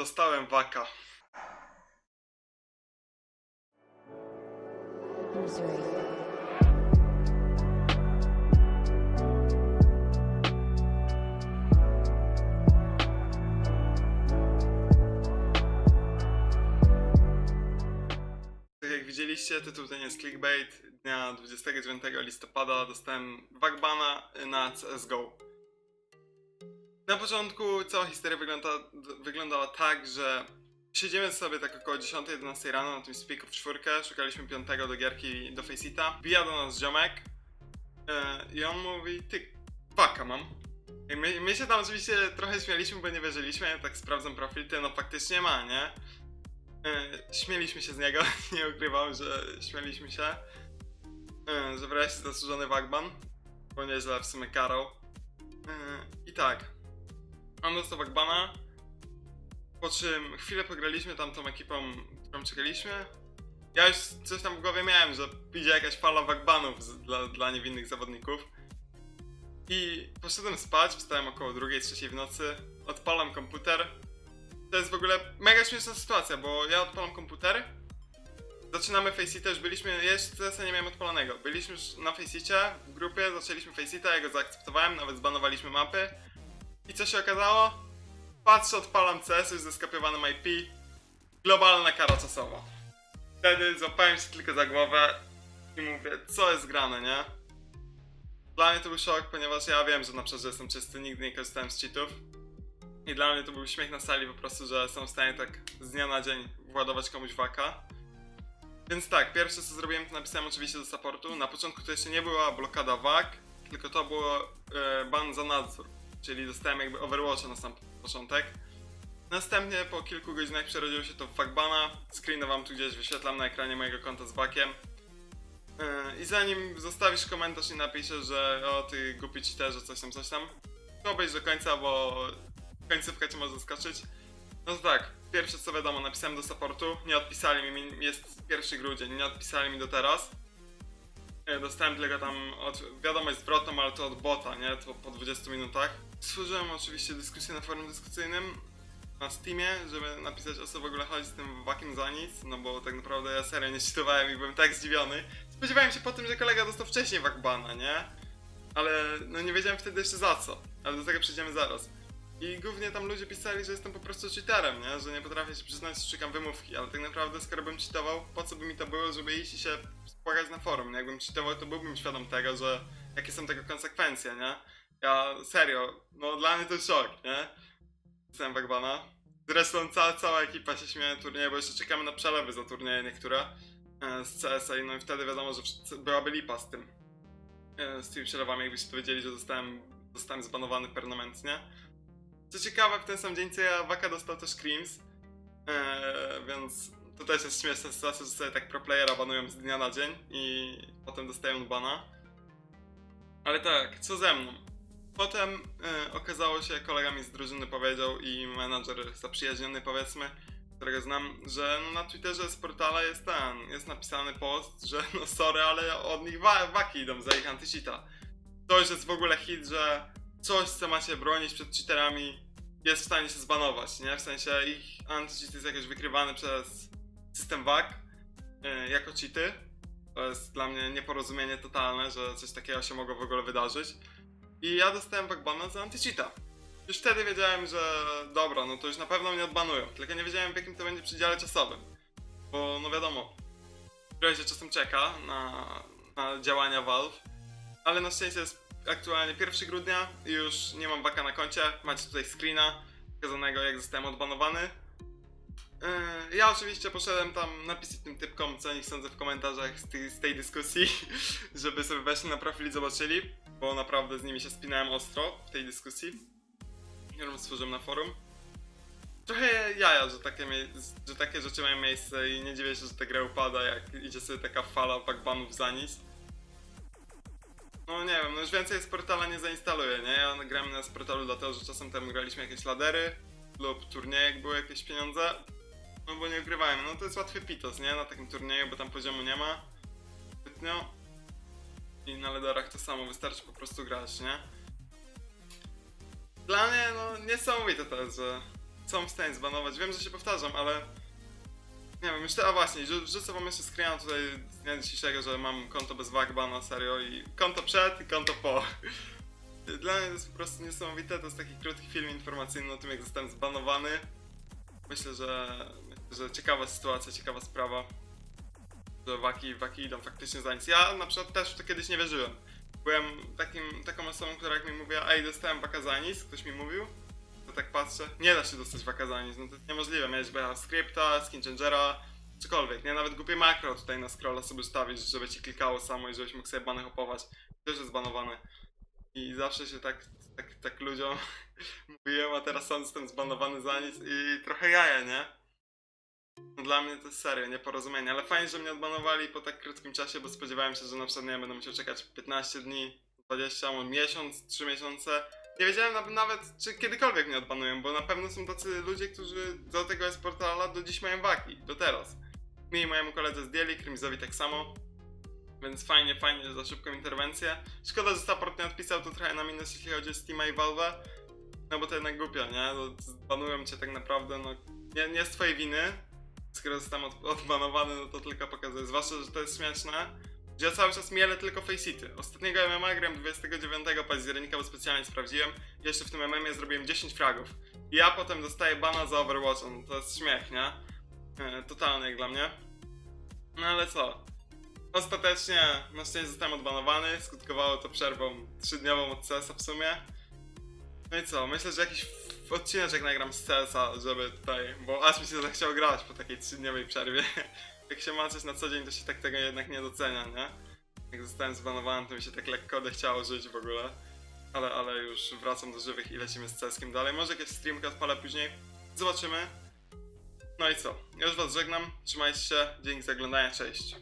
Dostałem waka. Tak jak widzieliście, tytuł ten jest clickbait. Dnia 29 listopada dostałem wagbana na CSGO. Na początku cała historia wygląda, wyglądała tak, że siedzimy sobie tak około 10-11 rano na tym spiku w czwórkę, szukaliśmy piątego do gierki do Faceita. Wbija do nas ziomek e, i on mówi, ty, waka mam. I my, my się tam oczywiście trochę śmialiśmy, bo nie wierzyliśmy, tak sprawdzam profil, ty no faktycznie ma, nie? E, śmieliśmy się z niego, nie ukrywam, że śmieliśmy się. E, że wreszcie zasłużony Wagban, bo nieźle w sumie karał. I tak, on dostał Wagbana, po czym chwilę pograliśmy tam tą ekipą, którą czekaliśmy. Ja już coś tam w głowie miałem, że idzie jakaś fala Wagbanów dla, dla niewinnych zawodników. I poszedłem spać, wstałem około 2-3 w nocy, odpalam komputer, to jest w ogóle mega śmieszna sytuacja, bo ja odpalam komputer. Zaczynamy Faceita, już byliśmy, jeszcze nie miałem odpalonego. Byliśmy już na Faceicie w grupie, zaczęliśmy Faceita, ja go zaakceptowałem, nawet zbanowaliśmy mapy. I co się okazało? Patrzę, odpalam CS już ze IP. Globalna kara czasowa. Wtedy złapałem się tylko za głowę i mówię, co jest grane, nie? Dla mnie to był szok, ponieważ ja wiem, że na przykład jestem czysty, nigdy nie korzystałem z cheatów. I dla mnie to był śmiech na sali po prostu, że są w stanie tak z dnia na dzień władować komuś waka. Więc tak, pierwsze co zrobiłem to napisałem oczywiście do supportu. Na początku to jeszcze nie była blokada wak, tylko to było e, ban za nadzór. Czyli dostałem jakby overwatcha na sam początek. Następnie po kilku godzinach przerodziło się to w fuckbana. Screena wam tu gdzieś wyświetlam na ekranie mojego konta z wakiem. E, I zanim zostawisz komentarz i napiszesz, że o ty głupi cheaterze, coś tam, coś tam, to obejrz do końca, bo końcówka cię może zaskoczyć. No to tak, pierwsze co wiadomo, napisałem do supportu, nie odpisali mi, jest 1 grudzień, nie odpisali mi do teraz. E, Dostałem tylko tam od, wiadomość zwrotną, ale to od bota, nie? To po 20 minutach. Stworzyłem oczywiście dyskusję na forum dyskusyjnym na Steamie, żeby napisać o co w ogóle chodzi z tym wakiem za nic, no bo tak naprawdę ja serio nie czytowałem i byłem tak zdziwiony. Spodziewałem się po tym, że kolega dostał wcześniej wakbana, nie? Ale no nie wiedziałem wtedy jeszcze za co, ale do tego przejdziemy zaraz. I głównie tam ludzie pisali, że jestem po prostu cheaterem, nie? Że nie potrafię się przyznać, że szukam wymówki, ale tak naprawdę skoro bym cheatował, po co by mi to było, żeby iść i się spłakać na forum, nie? Jakbym cheatował, to byłbym świadom tego, że jakie są tego konsekwencje, nie? Ja serio, no dla mnie to szok, nie? Jestem Wagbana. Zresztą cała, cała ekipa się śmieje na turnieje, bo jeszcze czekamy na przelewy za turnieje niektóre e, z CS-a no i wtedy wiadomo, że byłaby lipa z tym. E, z tymi przelewami, jakbyście dowiedzieli, że zostałem, zostałem zbanowany permanentnie. Co ciekawe, w ten sam dzień co ja Waka dostał też Screams, eee, więc to też jest śmieszna sytuacja, że sobie tak pro playera banują z dnia na dzień i potem dostają bana. Ale tak, co ze mną? Potem e, okazało się, kolega mi z drużyny powiedział i menadżer zaprzyjaźniony powiedzmy, którego znam, że no, na Twitterze z portala jest ten, jest napisany post, że no sorry, ale od nich wa waki idą za ich antycheata. To już jest w ogóle hit, że coś, co ma się bronić przed cheaterami, jest w stanie się zbanować, nie? W sensie ich anti-cheat jest jakoś wykrywany przez system WAC yy, jako cheaty. To jest dla mnie nieporozumienie totalne, że coś takiego się mogło w ogóle wydarzyć. I ja dostałem backbana za anti-cheata. Już wtedy wiedziałem, że dobra, no to już na pewno mnie odbanują, tylko nie wiedziałem w jakim to będzie przedziale czasowym. Bo no wiadomo, trochę się czasem czeka na, na działania Valve, ale na szczęście jest aktualnie 1 grudnia i już nie mam waka na koncie. Macie tutaj screena pokazanego jak zostałem odbanowany. Yy, Ja oczywiście poszedłem tam napisać tym typkom, co o nich sądzę w komentarzach z, tej- z tej dyskusji, żeby sobie weszli na profil i zobaczyli, bo naprawdę z nimi się spinałem ostro w tej dyskusji, którą stworzyłem na forum. Trochę jaja, że takie, że takie rzeczy mają miejsce i nie dziwię się, że ta gra upada, jak idzie sobie taka fala backbanów za nic. No nie wiem, no już więcej z portala nie zainstaluję, nie? Ja gram na z portalu dlatego, że czasem tam graliśmy jakieś ladery lub turnieje, jak były jakieś pieniądze. No bo nie ukrywajmy, no to jest łatwy pitos, nie? Na takim turnieju, bo tam poziomu nie ma zbytnio. I na laderach to samo, wystarczy po prostu grać, nie? Dla mnie, no niesamowite to jest, że są w stanie zbanować. Wiem, że się powtarzam, ale nie wiem, myślę, a właśnie, rzu- wrzucę wam jeszcze screena tutaj z dnia dzisiejszego, że mam konto bez wagbana, serio, i konto przed i konto po. Dla mnie to jest po prostu niesamowite, to jest taki krótki film informacyjny o tym, jak zostałem zbanowany. Myślę, że, że ciekawa sytuacja, ciekawa sprawa, że waki, waki idą faktycznie za nic. Ja na przykład też w to kiedyś nie wierzyłem. Byłem takim, taką osobą, która jak mi mówiła, ej, dostałem waka za nic, ktoś mi mówił, to tak patrzę, nie da się dostać waka za nic, no to jest niemożliwe, miałeś scripta, skin changera, cokolwiek, nie? Nawet głupie makro tutaj na scrolla sobie ustawić, żeby ci klikało samo i żebyś mógł sobie bany hopować. Też jest zbanowany. I zawsze się tak, tak, tak ludziom mówiłem, a teraz sam jestem zbanowany za nic i trochę jaja, nie? Dla mnie to jest serio, nieporozumienie, ale fajnie, że mnie odbanowali po tak krótkim czasie, bo spodziewałem się, że na przykład nie będę musiał czekać 15 dni, 20, może miesiąc, 3 miesiące. Nie wiedziałem na- nawet, czy kiedykolwiek mnie odbanują, bo na pewno są tacy ludzie, którzy do tego esportala do dziś mają waki, do teraz. Mi i mojemu koledze zdjęli, Krymizowi tak samo. Więc fajnie, fajnie że za szybką interwencję. Szkoda, że support nie odpisał, to trochę na minus, jeśli chodzi o Steama i Valve. No bo to jednak głupio, nie? No, Banują cię tak naprawdę, no nie, nie z twojej winy. Skoro zostałem od, odbanowany, no to tylko pokazuje. Zwłaszcza, że to jest śmieszne. Że ja cały czas mielę tylko faceity. Ostatniego MMA grałem 29 października, bo specjalnie sprawdziłem. Jeszcze w tym MMA zrobiłem 10 fragów. I ja potem dostaję bana za Overwatch. No to jest śmiech, nie? E, totalny jak dla mnie. No ale co? Ostatecznie na szczęście zostałem odbanowany. Skutkowało to przerwą 3-dniową od CS-a w sumie. No i co? Myślę, że jakiś odcineczek nagram z CS-a, żeby tutaj. Bo aż mi się zachciało grać po takiej 3-dniowej przerwie. Jak się ma coś na co dzień, to się tak tego jednak nie docenia, nie? Jak zostałem zbanowany, to mi się tak lekko odechciało żyć w ogóle. Ale, ale już wracam do żywych i lecimy z CS-kiem dalej. Może jakieś streamka odpalę później. Zobaczymy. No i co? Już was żegnam. Trzymajcie się. Dzięki za oglądanie. Cześć.